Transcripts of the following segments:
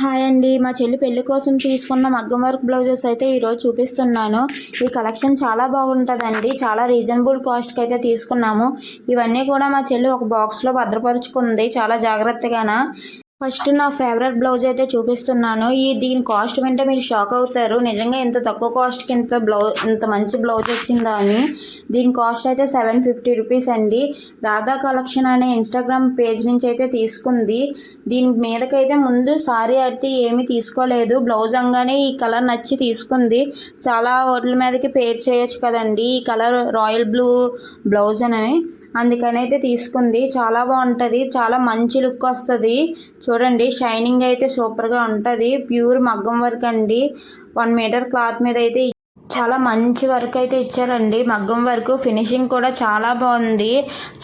Hi అండి. మా చెల్లి పెళ్ళి కోసం తీసుకున్న మగ్గం వర్క్ బ్లౌజెస్ అయితే ఈరోజు చూపిస్తున్నాను. ఈ కలెక్షన్ చాలా బాగుంటుందండి. చాలా రీజనబుల్ కాస్ట్కి అయితే తీసుకున్నాము. ఇవన్నీ కూడా మా చెల్లి ఒక బాక్స్లో భద్రపరుచుకుంది. చాలా జాగ్రత్తగాన? ఫస్ట్ నా ఫేవరెట్ బ్లౌజ్ అయితే చూపిస్తున్నాను. ఈ దీని కాస్ట్ వింటే మీరు షాక్ అవుతారు. నిజంగా ఇంత తక్కువ కాస్ట్కి ఇంత బ్లౌజ్ ఇంత మంచి బ్లౌజ్ వచ్చిందా అని. దీని కాస్ట్ అయితే సెవెన్ ఫిఫ్టీ రూపీస్ అండి. రాధా కలెక్షన్ అనే ఇన్స్టాగ్రామ్ పేజ్ నుంచి అయితే తీసుకుంది. దీని మీదకైతే ముందు సారీ అయితే ఏమీ తీసుకోలేదు. బ్లౌజ్ అంగానే ఈ కలర్ నచ్చి తీసుకుంది. చాలా ఓట్ల మీదకి పేర్ చేయొచ్చు కదండి. ఈ కలర్ రాయల్ బ్లూ బ్లౌజ్ అని. అందుకని అయితే తీసుకుంది. చాలా బాగుంటుంది. చాలా మంచి లుక్ వస్తుంది. చూడండి షైనింగ్ అయితే సూపర్గా ఉంటుంది. ప్యూర్ మగ్గం వర్క్ అండి. వన్ మీటర్ క్లాత్ మీద అయితే చాలా మంచి వర్క్ అయితే ఇచ్చారండి. మగ్గం వర్క్ ఫినిషింగ్ కూడా చాలా బాగుంది.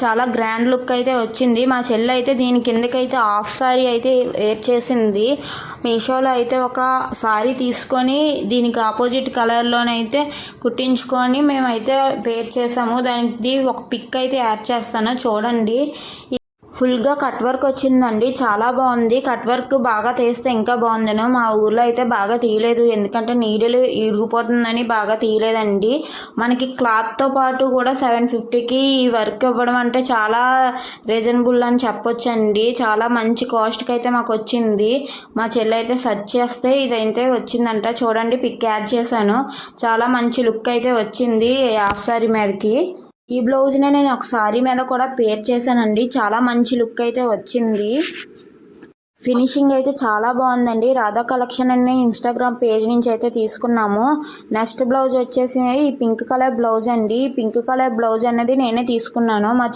చాలా గ్రాండ్ లుక్ అయితే వచ్చింది. మా చెల్లి అయితే దీని కిందకైతే హాఫ్ సారీ అయితే వేర్ చేసింది. మీషోలో అయితే ఒక సారీ తీసుకొని దీనికి ఆపోజిట్ కలర్లోనైతే కుట్టించుకొని మేమైతే వేర్ చేసాము. దానికి ఒక పిక్ అయితే యాడ్ చేస్తాను. చూడండి. ఫుల్గా కట్ వర్క్ వచ్చిందండి. చాలా బాగుంది. కట్ వర్క్ బాగా తీస్తే ఇంకా బాగుందను మా ఊర్లో అయితే బాగా తీయలేదు. ఎందుకంటే నీడలు ఇరిగిపోతుందని బాగా తీయలేదండి. మనకి క్లాత్తో పాటు కూడా సెవెన్ ఫిఫ్టీకి ఈ వర్క్ ఇవ్వడం అంటే చాలా రీజనబుల్ అని చెప్పొచ్చండి. చాలా మంచి కాస్ట్కి అయితే మాకు వచ్చింది. మా చెల్లి అయితే సెర్చ్ చేస్తే ఇదైతే వచ్చిందంట. చూడండి పిక్ యాడ్ చేశాను. చాలా మంచి లుక్ అయితే వచ్చింది హాఫ్ సారీ మీదకి. ఈ బ్లౌజ్నే నేను ఒక సారీ మీద కూడా పేర్ చేశానండి. చాలా మంచి లుక్ అయితే వచ్చింది. ఫినిషింగ్ అయితే చాలా బాగుందండి. రాధా కలెక్షన్ అనే ఇన్స్టాగ్రామ్ పేజ్ నుంచి అయితే తీసుకున్నాము. నెక్స్ట్ బ్లౌజ్ వచ్చేసి ఈ పింక్ కలర్ బ్లౌజ్ అండి. పింక్ కలర్ బ్లౌజ్ అనేది నేనే తీసుకున్నాను. మా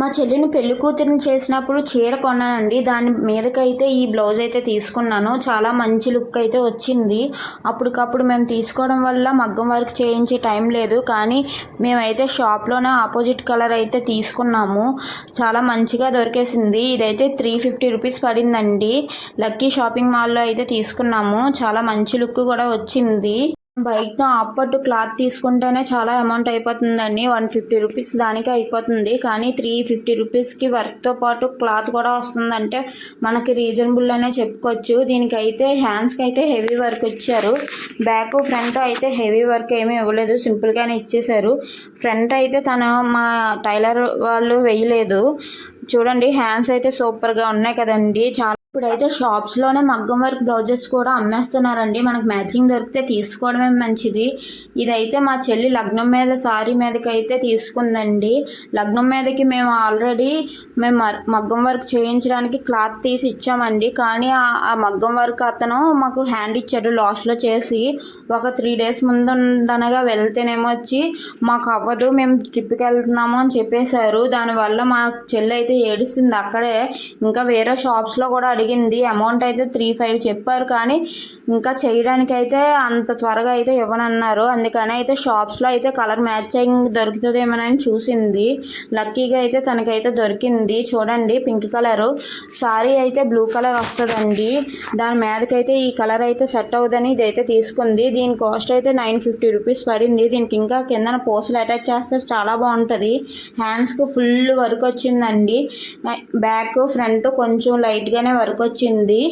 మా చెల్లిని పెళ్ళి కూతురిని చేసినప్పుడు చీర కొన్నానండి. దాని మీదకైతే ఈ బ్లౌజ్ అయితే తీసుకున్నాను. చాలా మంచి లుక్ అయితే వచ్చింది. అప్పటికప్పుడు మేము తీసుకోవడం వల్ల మగ్గం వర్క్ చేయించే టైం లేదు. కానీ మేమైతే షాప్లోనే ఆపోజిట్ కలర్ అయితే తీసుకున్నాము. చాలా మంచిగా దొరికేసింది. ఇదైతే త్రీ ఫిఫ్టీ రూపీస్ పడిందండి. లక్కీ షాపింగ్ మాల్లో అయితే తీసుకున్నాము. చాలా మంచి లుక్ కూడా వచ్చింది. బయట అప్పట్టు క్లాత్ తీసుకుంటేనే చాలా అమౌంట్ అయిపోతుందండి. వన్ ఫిఫ్టీ రూపీస్ దానికి అయిపోతుంది. కానీ త్రీ ఫిఫ్టీ రూపీస్కి వర్క్తో పాటు క్లాత్ కూడా వస్తుందంటే మనకి రీజనబుల్ అనే చెప్పుకోవచ్చు. దీనికైతే హ్యాండ్స్కి అయితే హెవీ వర్క్ ఇచ్చారు. బ్యాక్ ఫ్రంట్ అయితే హెవీ వర్క్ ఏమీ ఇవ్వలేదు. సింపుల్గానే ఇచ్చేశారు. ఫ్రంట్ అయితే తన మా టైలర్ వాళ్ళు వేయలేదు. చూడండి హ్యాండ్స్ అయితే సూపర్గా ఉన్నాయి కదండి. చాలా ఇప్పుడైతే షాప్స్లోనే మగ్గం వర్క్ బ్లౌజెస్ కూడా అమ్మేస్తున్నారండి. మనకు మ్యాచింగ్ దొరికితే తీసుకోవడమే మంచిది. ఇదైతే మా చెల్లి లగ్నం మీద సారీ మీదకి అయితే తీసుకుందండి. లగ్నం మీదకి మేము ఆల్రెడీ మేము మగ్గం వర్క్ చేయించడానికి క్లాత్ తీసి ఇచ్చామండి. కానీ ఆ మగ్గం వర్క్ అతను మాకు హ్యాండ్ ఇచ్చాడు లాస్ట్లో చేసి. ఒక త్రీ డేస్ ముందుండనగా వెళ్తేనేమో వచ్చి మాకు అవ్వదు మేము ట్రిప్కి వెళ్తున్నాము అని చెప్పేశారు. దానివల్ల మా చెల్లి అయితే ఏడుస్తుంది. అక్కడే ఇంకా వేరే షాప్స్లో కూడా అడిగి అడిగింది అమౌంట్ అయితే త్రీ ఫైవ్ చెప్పారు కానీ ఇంకా చేయడానికి అయితే అంత త్వరగా అయితే ఇవ్వనన్నారు. అందుకని అయితే షాప్స్లో అయితే కలర్ మ్యాచింగ్ దొరుకుతుందేమోనని చూసింది. లక్కీగా అయితే తనకైతే దొరికింది. చూడండి పింక్ కలరు సారీ అయితే బ్లూ కలర్ వస్తుందండి. దాని మీదకైతే ఈ కలర్ అయితే సెట్ అవుదని ఇదైతే తీసుకుంది. దీని కాస్ట్ అయితే నైన్ ఫిఫ్టీ రూపీస్ పడింది. దీనికి ఇంకా కిందన పోస్టులు అటాచ్ చేస్తే చాలా బాగుంటుంది. హ్యాండ్స్కి ఫుల్ వర్క్ వచ్చిందండి. బ్యాక్ ఫ్రంట్ కొంచెం లైట్గానే వర్క్ వర్క్ వచ్చింది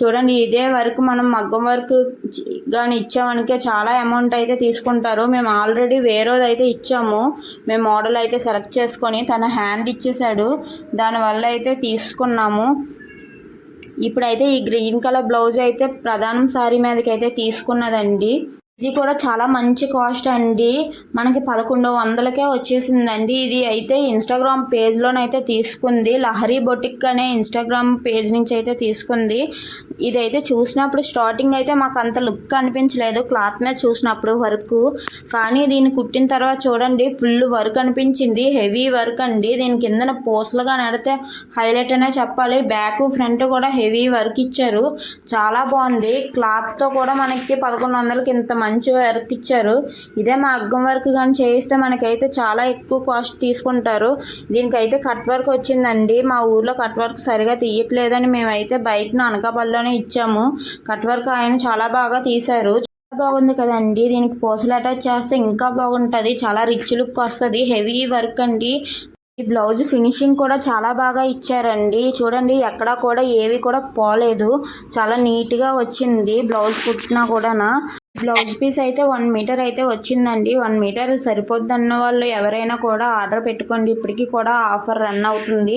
చూడండి ఇదే వర్క్ మనం మగ్గం వర్క్ కానీ ఇచ్చామనికే చాలా అమౌంట్ అయితే తీసుకుంటారు. మేము ఆల్రెడీ వేరేది అయితే ఇచ్చాము. మేము మోడల్ అయితే సెలెక్ట్ చేసుకొని తన హ్యాండ్ ఇచ్చేసాడు దానివల్ల అయితే తీసుకున్నాము. ఇప్పుడైతే ఈ గ్రీన్ కలర్ బ్లౌజ్ అయితే ప్రధానం సారీ మీదకి అయితే తీసుకున్నదండి. ఇది కూడా చాలా మంచి కాస్ట్ అండి. మనకి పదకొండు వందలకే వచ్చేసిందండి. ఇది అయితే ఇన్స్టాగ్రామ్ పేజ్లోనైతే తీసుకుంది. లహరి బొటిక్ అనే ఇన్స్టాగ్రామ్ పేజ్ నుంచి అయితే తీసుకుంది. ఇదైతే చూసినప్పుడు స్టార్టింగ్ అయితే మాకు అంత లుక్ అనిపించలేదు. క్లాత్ మీద చూసినప్పుడు వర్క్. కానీ దీన్ని కుట్టిన తర్వాత చూడండి ఫుల్ వర్క్ అనిపించింది. హెవీ వర్క్ అండి. దీని కిందన పూసలుగా నడితే హైలైట్ అనే చెప్పాలి. బ్యాక్ ఫ్రంట్ కూడా హెవీ వర్క్ ఇచ్చారు. చాలా బాగుంది. క్లాత్తో కూడా మనకి పదకొండు వందలకి ఇంత మంచి వర్క్ ఇచ్చారు. ఇదే మా అగ్గం వర్క్ కానీ చేయిస్తే మనకైతే చాలా ఎక్కువ కాస్ట్ తీసుకుంటారు. దీనికైతే కట్ వర్క్ వచ్చిందండి. మా ఊర్లో కట్ వర్క్ సరిగా తీయట్లేదని మేమైతే బయటను అనకాపల్లిలోనే ఇచ్చాము. కట్ వర్క్ ఆయన చాలా బాగా తీశారు. బాగుంది కదండి. దీనికి పోసలు అటాచ్ చేస్తే ఇంకా బాగుంటుంది. చాలా రిచ్ లుక్ వస్తుంది. హెవీ వర్క్ అండి. ఈ బ్లౌజ్ ఫినిషింగ్ కూడా చాలా బాగా ఇచ్చారండి. చూడండి ఎక్కడా కూడా ఏవి కూడా పోలేదు. చాలా నీట్గా వచ్చింది బ్లౌజ్ కుట్టినా కూడా బ్లౌజ్ పీస్ అయితే వన్ మీటర్ అయితే వచ్చిందండి. వన్ మీటర్ సరిపోద్ది అన్న వాళ్ళు ఎవరైనా కూడా ఆర్డర్ పెట్టుకోండి. ఇప్పటికీ కూడా ఆఫర్ రన్ అవుతుంది.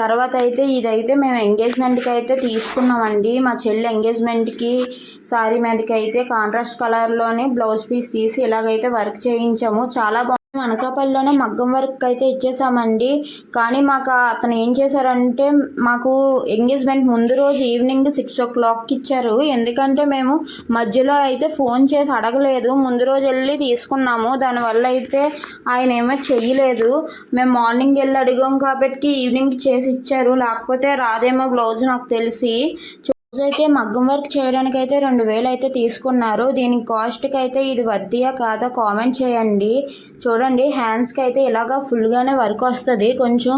తర్వాత అయితే ఇదైతే మేము ఎంగేజ్మెంట్కి అయితే తీసుకున్నామండి. మా చెల్లి ఎంగేజ్మెంట్కి సారీ మీదకి అయితే కాంట్రాస్ట్ కలర్లోనే బ్లౌజ్ పీస్ తీసి ఇలాగైతే వర్క్ చేయించాము. చాలా అనకాపల్లిలోనే మగ్గం వర్క్ అయితే ఇచ్చేసామండి. కానీ మాకు అతను ఏం చేశారంటే మాకు ఎంగేజ్మెంట్ ముందు రోజు ఈవినింగ్ సిక్స్ ఓ క్లాక్కి ఇచ్చారు. ఎందుకంటే మేము మధ్యలో అయితే ఫోన్ చేసి అడగలేదు. ముందు రోజు వెళ్ళి తీసుకున్నాము. దానివల్ల అయితే ఆయన ఏమో చెయ్యలేదు. మేము మార్నింగ్ వెళ్ళి అడిగాం కాబట్టి ఈవినింగ్ చేసి ఇచ్చారు. లేకపోతే రాదేమో బ్లౌజ్ నాకు తెలిసి. అయితే మగ్గం వర్క్ చేయడానికి అయితే రెండు వేలు అయితే తీసుకున్నారు. దీని కాస్ట్కి అయితే ఇది వర్తియా కాదా కామెంట్ చేయండి. చూడండి హ్యాండ్స్కి అయితే ఇలాగా ఫుల్గానే వర్క్ వస్తుంది. కొంచెం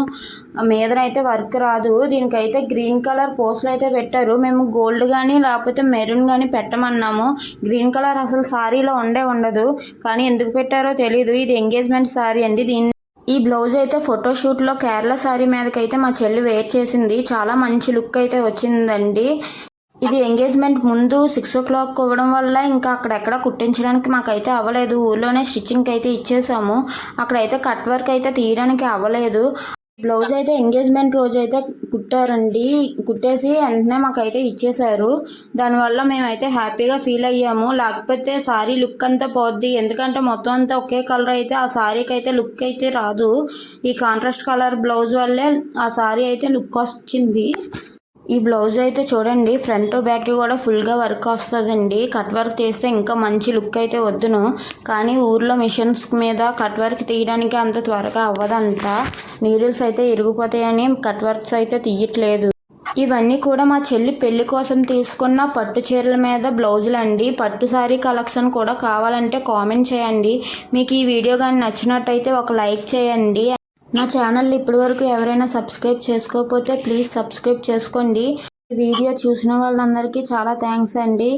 మీదనైతే వర్క్ రాదు. దీనికైతే గ్రీన్ కలర్ పోస్టులు అయితే పెట్టారు. మేము గోల్డ్ కానీ లేకపోతే మెరూన్ కానీ పెట్టమన్నాము. గ్రీన్ కలర్ అసలు సారీలో ఉండే ఉండదు. కానీ ఎందుకు పెట్టారో తెలీదు. ఇది ఎంగేజ్మెంట్ సారీ అండి. దీన్ని ఈ బ్లౌజ్ అయితే ఫోటోషూట్లో కేరళ శారీ మీదకైతే మా చెల్లి వేర్ చేసింది. చాలా మంచి లుక్ అయితే వచ్చిందండి. ఇది ఎంగేజ్మెంట్ ముందు సిక్స్ ఓ క్లాక్ ఇవ్వడం వల్ల ఇంకా అక్కడెక్కడ కుట్టించడానికి మాకైతే అవ్వలేదు. ఊర్లోనే స్టిచ్చింగ్కి అయితే ఇచ్చేసాము. అక్కడైతే కట్ వర్క్ అయితే తీయడానికి అవ్వలేదు. బ్లౌజ్ అయితే ఎంగేజ్మెంట్ రోజు అయితే కుట్టారండి. కుట్టేసి వెంటనే మాకైతే ఇచ్చేశారు. దానివల్ల మేమైతే హ్యాపీగా ఫీల్ అయ్యాము. లేకపోతే సారీ లుక్ అంతా పోద్ది. ఎందుకంటే మొత్తం అంతా ఒకే కలర్ అయితే ఆ సారీకి అయితే లుక్ అయితే రాదు. ఈ కాంట్రాస్ట్ కలర్ బ్లౌజ్ వల్లే ఆ సారీ అయితే లుక్ వచ్చింది ఈ బ్లౌజ్ అయితే చూడండి ఫ్రంట్ బ్యాక్ కూడా ఫుల్గా వర్క్ వస్తుందండి. కట్ వర్క్ తీస్తే ఇంకా మంచి లుక్ అయితే వద్దును. కానీ ఊర్లో మిషన్స్ మీద కట్ వర్క్ తీయడానికి అంత త్వరగా అవ్వదంట. నీడిల్స్ అయితే ఇరిగిపోతాయని కట్ వర్క్స్ అయితే తీయట్లేదు. ఇవన్నీ కూడా మా చెల్లి పెళ్ళి కోసం తీసుకున్న పట్టు చీరల మీద బ్లౌజులు అండి. పట్టు శారీ కలెక్షన్ కూడా కావాలంటే కామెంట్ చేయండి. మీకు ఈ వీడియో కానీ నచ్చినట్టయితే ఒక లైక్ చేయండి. నా ఛానల్ ఇప్పటి వరకు ఎవరైనా సబ్స్క్రైబ్ చేసుకోకపోతే ప్లీజ్ సబ్స్క్రైబ్ చేసుకోండి. వీడియో చూసిన వాళ్ళందరికీ చాలా థ్యాంక్స్ అండి.